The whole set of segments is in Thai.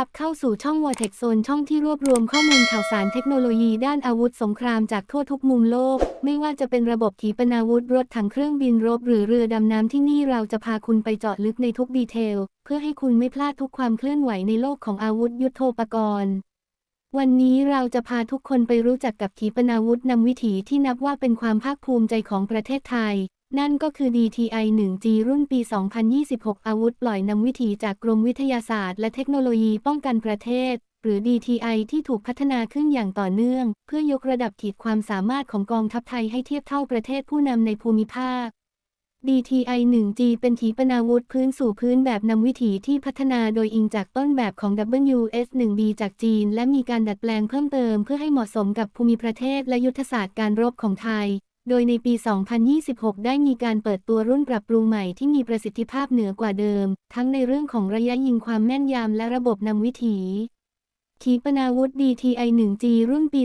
รับเข้าสู่ช่องวอเทคโซนช่องที่รวบรวมข้อมูลข่าวสารเทคโนโลยีด้านอาวุธสงครามจากทั่วทุกมุมโลก ไม่ว่าจะเป็นระบบขีปนาวุธรถถังเครื่องบินรบหรือเรือดำน้ำที่นี่เราจะพาคุณไปเจาะลึกในทุกดีเทล เพื่อให้คุณไม่พลาดทุกความเคลื่อนไหวในโลกของอาวุธยุโทโธปกรณ์ วันนี้เราจะพาทุกคนไปรู้จักกับขีปนาวุธนำวิถีที่นับว่าเป็นความภาคภูมิใจของประเทศไทย นั่นก็คือ DTI 1G รุ่นปี 2026 อาวุธปล่อยนำวิถีจากกรมวิทยาศาสตร์และเทคโนโลยีป้องกันประเทศ หรือ DTI ที่ถูกพัฒนาขึ้นอย่างต่อเนื่อง เพื่อยกระดับขีดความสามารถของกองทัพไทยให้เทียบเท่าประเทศผู้นำในภูมิภาค DTI 1G เป็นขีปนาวุธพื้นสู่พื้นแบบนำวิถีที่พัฒนาโดยอิงจากต้นแบบของ WS 1B จากจีน และมีการดัดแปลงเพิ่มเติมเพื่อให้เหมาะสมกับภูมิประเทศและยุทธศาสตร์การรบของไทย โดยในปี 2026 ได้มีการเปิดตัวรุ่นปรับปรุงใหม่ที่มีประสิทธิภาพเหนือกว่าเดิม ทั้งในเรื่องของระยะยิงความแม่นยำและระบบนำวิถี ขีปนาวุธ DTI 1G รุ่นปี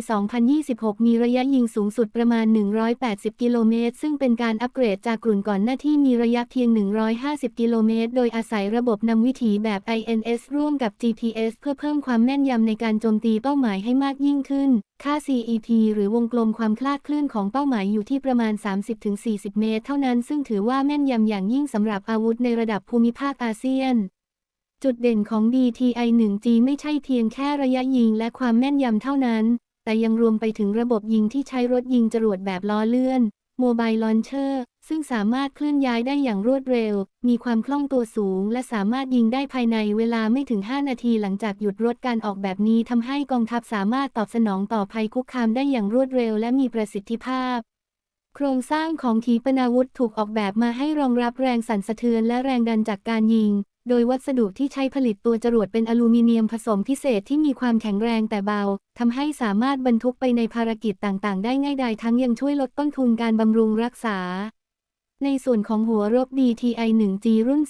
2026 มีระยะยิงสูงสุดประมาณ 180 กิโลเมตร ซึ่งเป็นการอัปเกรดจากกลุ่นก่อนหน้าที่มีระยะเพียง 150 กิโลเมตร โดยอาศัยระบบนำวิถีแบบ INS ร่วมกับ GPS เพื่อเพิ่มความแม่นยำในการโจมตีเป้าหมายให้มากยิ่งขึ้น ค่า CEP หรือวงกลมความคลาดเคลื่อนของเป้าหมายอยู่ที่ประมาณ 30-40 เมตร เท่านั้น ซึ่งถือว่าแม่นยำอย่างยิ่งสำหรับอาวุธในระดับภูมิภาคอาเซียน จุดเด่นของ DTI 1G ไม่ใช่เพียงแค่ระยะยิงและความแม่นยำเท่านั้น แต่ยังรวมไปถึงระบบยิงที่ใช้รถยิงจรวดแบบล้อเลื่อน Mobile Launcher ซึ่งสามารถเคลื่อนย้ายได้อย่างรวดเร็ว มีความคล่องตัวสูง และสามารถยิงได้ภายในเวลาไม่ถึง 5 นาทีหลังจากหยุดรถการออกแบบนี้ทำให้กองทัพสามารถตอบสนองต่อภัยคุกคามได้อย่างรวดเร็ว และมีประสิทธิภาพโครงสร้างของขีปนาวุธถูกออกแบบมาให้รองรับแรงสั่นสะเทือนและแรงดันจากการยิง โดยวัสดุที่ใช้ผลิตตัวจรวดเป็นอลูมิเนียมผสมพิเศษที่มีความแข็งแรงแต่เบาทำให้สามารถบรรทุกไปในภารกิจต่างๆ ได้ง่ายดายทั้งยังช่วยลดต้นทุนการบำรุงรักษา ในส่วนของหัวรบ DTI 1G รุ่น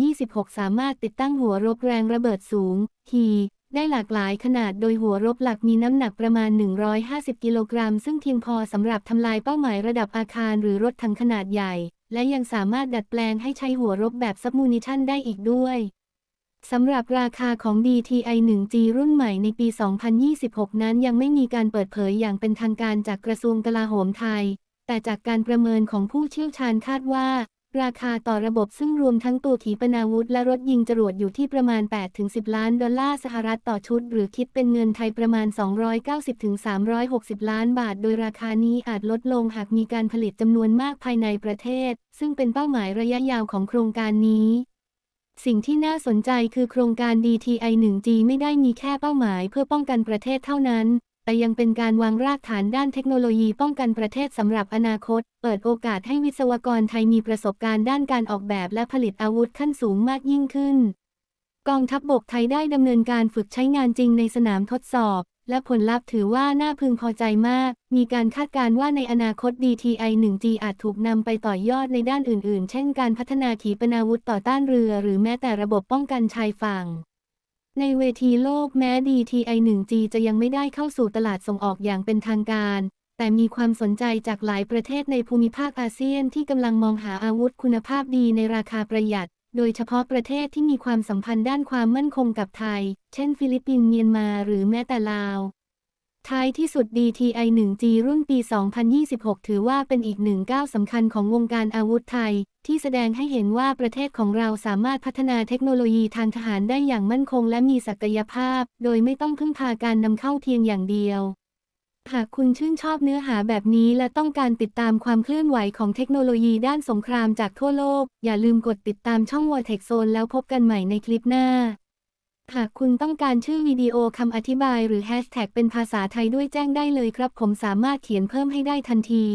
2026 สามารถติดตั้งหัวรบแรงระเบิดสูงฮีได้หลากหลายขนาดโดยหัวรบหลักมีน้ำหนักประมาณ 150 กิโลกรัม ซึ่งเพียงพอสำหรับทำลายเป้าหมายระดับอาคารหรือรถถังขนาดใหญ่ และยังสามารถดัดแปลงให้ใช้หัวรบแบบซับมูนิชันได้อีกด้วยสำหรับราคาของ DTI 1G รุ่นใหม่ในปี 2026 นั้นยังไม่มีการเปิดเผยอย่างเป็นทางการจากกระทรวงกลาโหมไทย แต่จากการประเมินของผู้เชี่ยวชาญคาดว่า ราคาต่อระบบซึ่งรวมทั้งตัวขีปนาวุธและรถยิงจรวดอยู่ที่ประมาณ 8-10 ล้านดอลลาร์สหรัฐต่อชุด หรือคิดเป็นเงินไทยประมาณ 290-360 ล้านบาท โดยราคานี้อาจลดลงหากมีการผลิตจำนวนมากภายในประเทศ ซึ่งเป็นเป้าหมายระยะยาวของโครงการนี้สิ่งที่น่าสนใจคือโครงการ DTI 1G ไม่ได้มีแค่เป้าหมายเพื่อป้องกันประเทศเท่านั้น แต่ยังเป็นการวางรากฐานด้านเทคโนโลยีป้องกันประเทศสำหรับอนาคต เปิดโอกาสให้วิศวกรไทยมีประสบการณ์ด้านการออกแบบและผลิตอาวุธขั้นสูงมากยิ่งขึ้น กองทัพบบกไทยได้ดำเนินการฝึกใช้งานจริงในสนามทดสอบ และผลลัพธ์ถือว่าน่าพึงพอใจมาก มีการคาดการณ์ว่าในอนาคต DTI 1G อาจถูกนำไปต่อยอดในด้านอื่น ๆ เช่น การพัฒนาขีปนาวุธต่อต้านเรือ หรือแม้แต่ระบบป้องกันชายฝั่ง ในเวทีโลกแม้ DTI 1G จะยังไม่ได้เข้าสู่ตลาดส่งออกอย่างเป็นทางการ แต่มีความสนใจจากหลายประเทศในภูมิภาคอาเซียนที่กำลังมองหาอาวุธคุณภาพดีในราคาประหยัด โดยเฉพาะประเทศที่มีความสัมพันธ์ด้านความมั่นคงกับไทย เช่น ฟิลิปปินส์ เมียนมา หรือแม้แต่ลาว ท้ายที่สุด DTI 1G รุ่นปี 2026 ถือว่าเป็นอีกหนึ่งก้าวสำคัญของวงการอาวุธไทย ที่แสดงให้เห็นว่าประเทศของเราสามารถพัฒนาเทคโนโลยีทางทหารได้อย่างมั่นคงและมีศักยภาพ โดยไม่ต้องพึ่งพาการนำเข้าเพียงอย่างเดียว หากคุณชื่นชอบเนื้อหาแบบนี้และต้องการติดตามความเคลื่อนไหวของเทคโนโลยีด้านสงครามจากทั่วโลก อย่าลืมกดติดตามช่อง Vortex Zone แล้วพบกันใหม่ในคลิปหน้า หากคุณต้องการชื่อวิดีโอคำอธิบายหรือแฮชแท็กเป็นภาษาไทยด้วยแจ้งได้เลยครับ ผมสามารถเขียนเพิ่มให้ได้ทันที